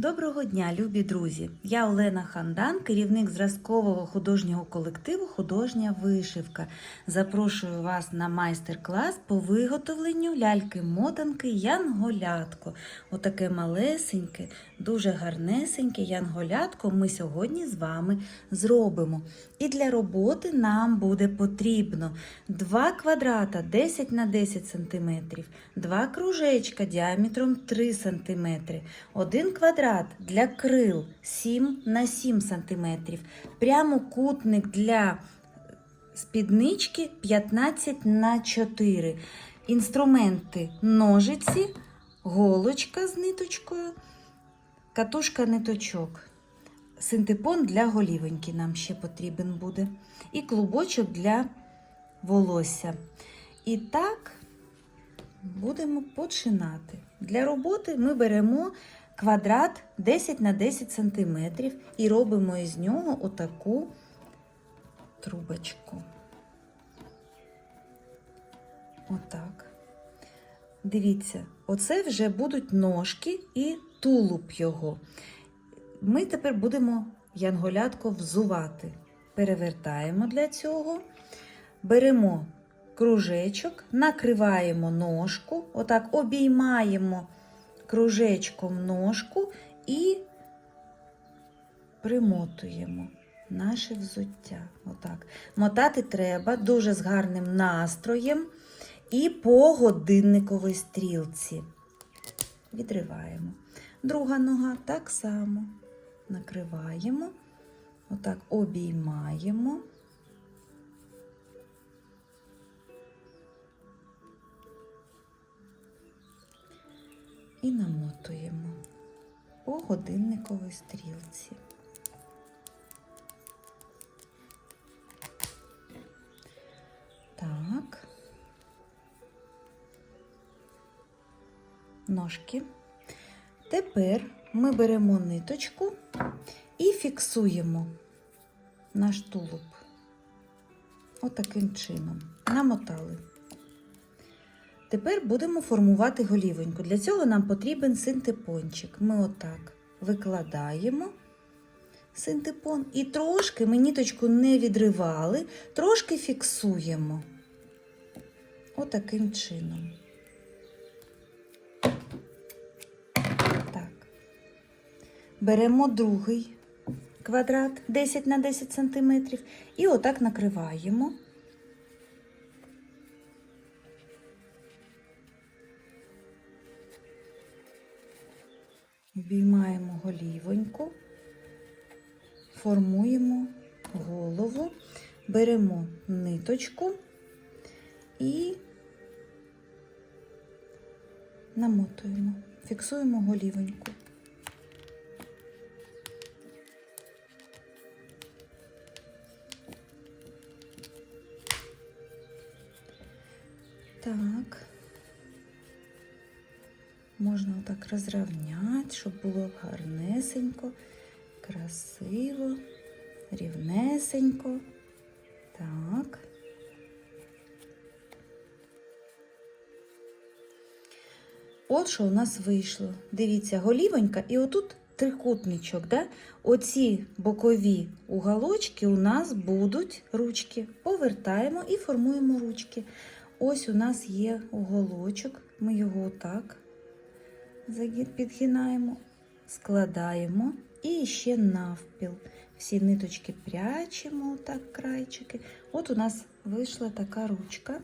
Доброго дня, любі друзі! Я Олена Хандан, керівник зразкового художнього колективу Художня вишивка. Запрошую вас на майстер-клас по виготовленню ляльки-мотанки Янголятко. Отаке малесеньке, дуже гарнесеньке янголятко ми сьогодні з вами зробимо. І для роботи нам буде потрібно 2 квадрата 10 на 10 см, 2 кружечка діаметром 3 см, 1 квадрат для крил 7 на 7 см, прямокутник для спіднички 15 на 4 Інструменти ножиці, голочка з ниточкою, катушка ниточок. Синтепон для голівоньки нам ще потрібен буде. І клубочок для волосся. І так будемо починати. Для роботи ми беремо квадрат 10 на 10 см і робимо із нього отаку трубочку. Отак. Дивіться, оце вже будуть ножки і тулуб його. Ми тепер будемо янголятко взувати. Перевертаємо для цього, беремо кружечок, накриваємо ножку, отак обіймаємо кружечком ножку і примотуємо наше взуття. Отак. Мотати треба дуже з гарним настроєм і по годинниковій стрілці. Відриваємо. Друга нога так само накриваємо, отак обіймаємо. І намотуємо по годинниковій стрілці. Так. Ножки. Тепер ми беремо ниточку і фіксуємо наш тулуб. Отаким чином. Намотали. Тепер будемо формувати голівоньку. Для цього нам потрібен синтепончик. Ми отак викладаємо синтепон і трошки ми ниточку не відривали, трошки фіксуємо. Отаким чином. Так. Беремо другий квадрат 10 на 10 см і отак накриваємо. Обіймаємо голівоньку, формуємо голову, беремо ниточку і намотуємо, фіксуємо голівоньку. Так. Можна отак розрівняти, щоб було гарнесенько, красиво, рівнесенько. Так. От що у нас вийшло. Дивіться, голівонька і отут трикутничок. Да? Оці бокові уголочки у нас будуть ручки. Повертаємо і формуємо ручки. Ось у нас є уголочок, ми його отак загін підгинаємо, складаємо і ще навпіл. Всі ниточки прячемо, так, крайчики. От у нас вийшла така ручка.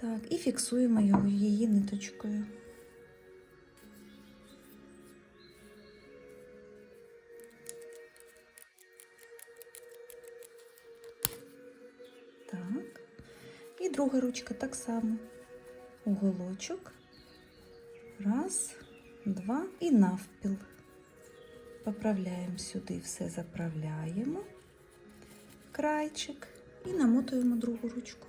Так, і фіксуємо його її ниточкою. Так, і друга ручка так само уголочок. Раз, два і навпіл. Поправляємо сюди, все заправляємо, крайчик і намотуємо другу ручку.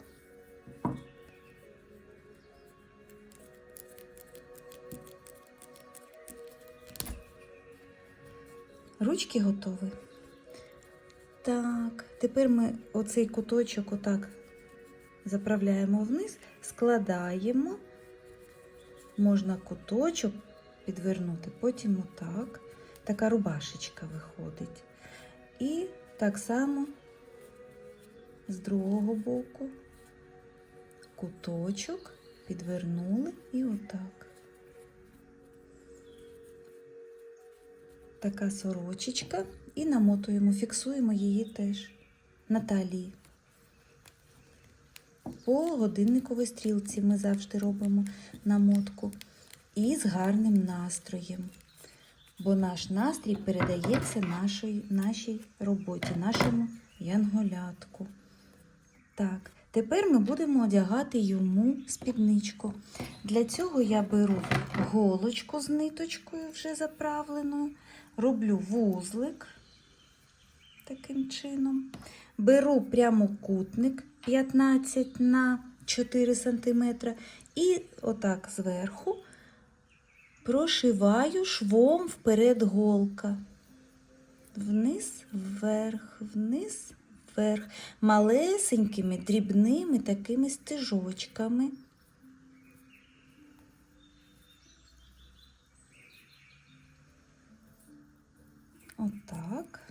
Ручки готові. Так, тепер ми оцей куточок отак заправляємо вниз, складаємо можна куточок підвернути, потім отак. Така рубашечка виходить. І так само з другого боку куточок підвернули і отак. Така сорочечка і намотуємо, фіксуємо її теж на талії. По годинниковій стрілці ми завжди робимо намотку і з гарним настроєм. Бо наш настрій передається нашій, нашій роботі, нашому янголятку. Так, тепер ми будемо одягати йому спідничку. Для цього я беру голочку з ниточкою вже заправленою, роблю вузлик таким чином. Беру прямокутник 15 на 4 см і отак зверху прошиваю швом вперед голка. Вниз, вверх, вниз, вверх, малесенькими, дрібними такими стежочками. Отак.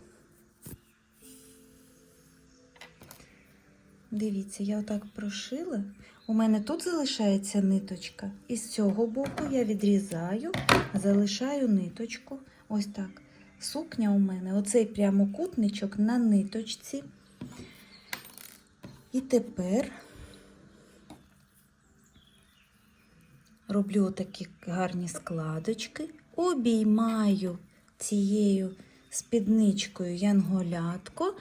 Дивіться, я отак прошила. У мене тут залишається ниточка. І з цього боку я відрізаю, залишаю ниточку. Ось так. Сукня у мене, оцей прямокутничок на ниточці. І тепер роблю такі гарні складочки, обіймаю цією спідничкою янголятко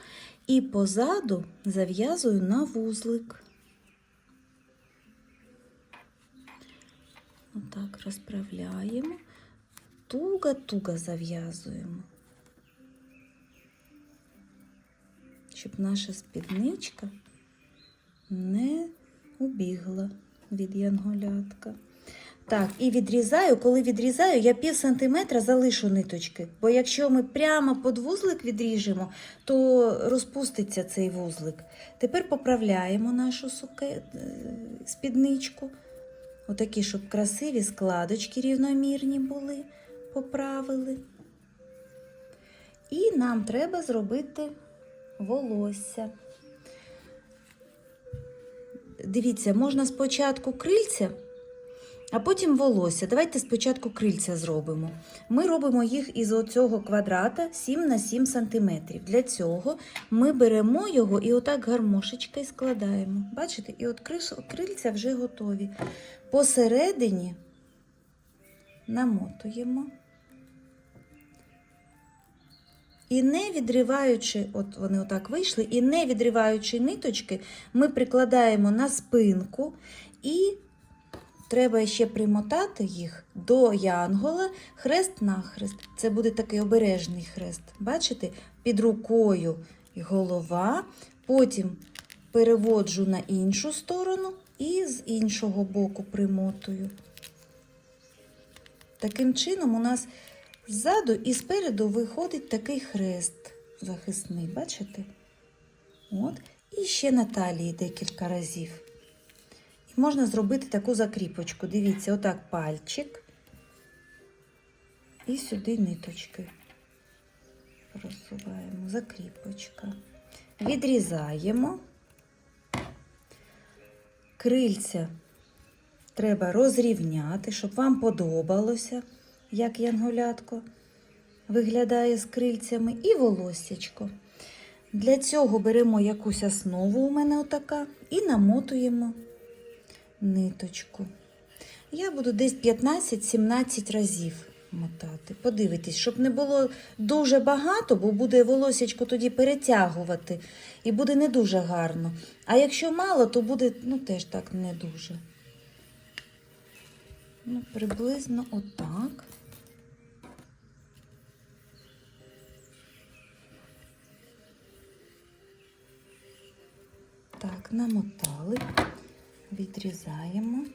і позаду зав'язую на вузлик. Отак розправляємо, туго-туго зав'язуємо, щоб наша спідничка не убігла від янголятка. Так, і відрізаю, коли відрізаю, я пів сантиметра залишу ниточки. Бо якщо ми прямо під вузлик відріжемо, то розпуститься цей вузлик. Тепер поправляємо нашу суке... е, спідничку. Отакі, щоб красиві складочки рівномірні були, поправили. І нам треба зробити волосся. Дивіться, можна спочатку крильця, а потім волосся. Давайте спочатку крильця зробимо. Ми робимо їх із оцього квадрата 7 на 7 см. Для цього ми беремо його і отак гармошечкою складаємо. Бачите? І от крильця вже готові. Посередині намотуємо. І не відриваючи, от вони отак вийшли, і не відриваючи ниточки, ми прикладаємо на спинку і треба ще примотати їх до янгола хрест-нахрест. Це буде такий обережний хрест. Бачите, під рукою голова, потім переводжу на іншу сторону і з іншого боку примотую. Таким чином у нас ззаду і спереду виходить такий хрест захисний, бачите? От. І ще на талії декілька разів. Можна зробити таку закріпочку. Дивіться, отак пальчик. І сюди ниточки просуваємо, закріпочка. Відрізаємо. Крильця треба розрівняти, щоб вам подобалося, як янголятко виглядає з крильцями, і волоссячко. Для цього беремо якусь основу, у мене отака, і намотуємо ниточку. Я буду десь 15-17 разів мотати. Подивитись, щоб не було дуже багато, бо буде волосячко тоді перетягувати і буде не дуже гарно. А якщо мало, то буде ну, теж так не дуже. Ну, приблизно отак. Так, намотали, відрізаємо.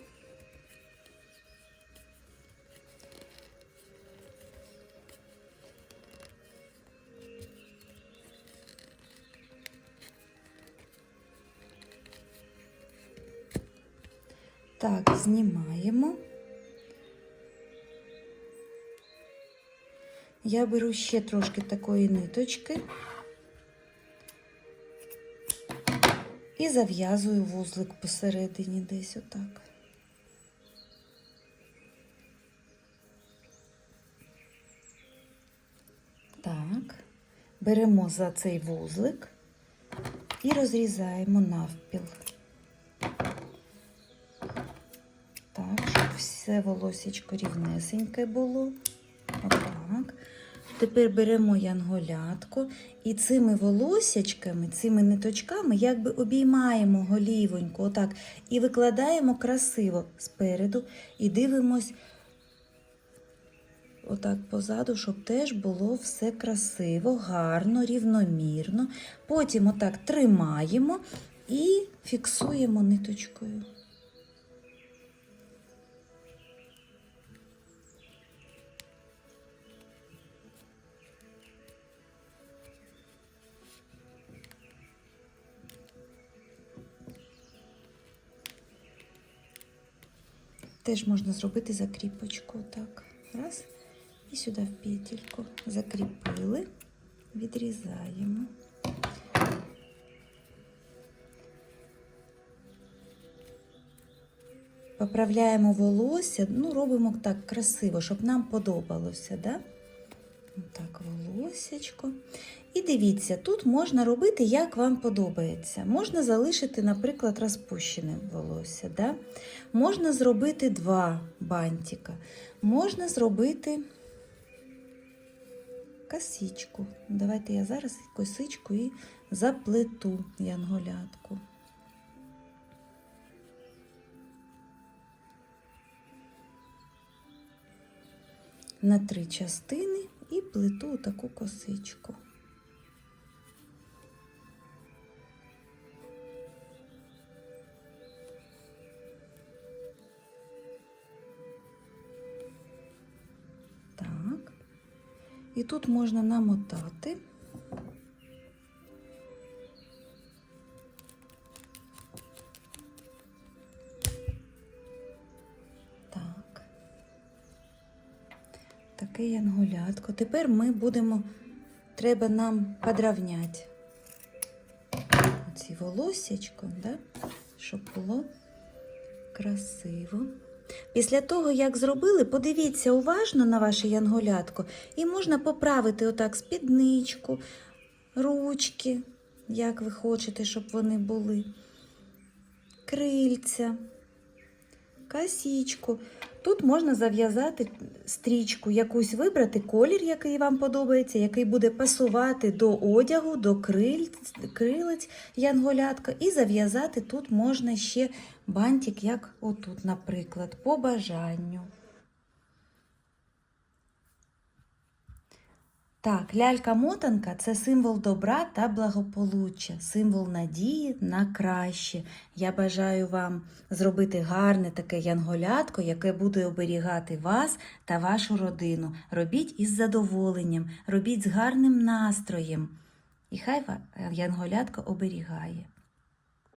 Так, знімаємо. Я беру ще трошки такої ниточки. І зав'язую вузлик посередині десь отак. Так, беремо за цей вузлик і розрізаємо навпіл. Так, щоб все волосечко рівнесеньке було. Тепер беремо янголятку і цими волосячками, цими ниточками якби обіймаємо голівоньку, отак, і викладаємо красиво спереду і дивимось отак позаду, щоб теж було все красиво, гарно, рівномірно. Потім отак тримаємо і фіксуємо ниточкою. Теж можна зробити закріпочку. Так. Раз. І сюди в петельку. Закріпили, відрізаємо. Поправляємо волосся, ну, робимо так красиво, щоб нам подобалося. Да? Так, волосечко. І дивіться, тут можна робити, як вам подобається. Можна залишити, наприклад, розпущене волосся. Да? Можна зробити два бантика. Можна зробити косичку. Давайте я зараз косичку і заплету янголятку. На три частини плету таку косичку. Так. І тут можна намотати. Таке янголятко. Тепер ми будемо, треба нам подравняти оці волосячко, да? щоб було красиво. Після того, як зробили, подивіться уважно на ваше янголятко і можна поправити отак спідничку, ручки, як ви хочете, щоб вони були, крильця, косічку. Тут можна зав'язати стрічку, якусь вибрати колір, який вам подобається, який буде пасувати до одягу, до крильць, крилець янголятка. І зав'язати тут можна ще бантик, як отут, наприклад, по бажанню. Так, лялька-мотанка це символ добра та благополуччя, символ надії на краще. Я бажаю вам зробити гарне таке янголятко, яке буде оберігати вас та вашу родину. Робіть із задоволенням, робіть з гарним настроєм. І хай янголятко оберігає.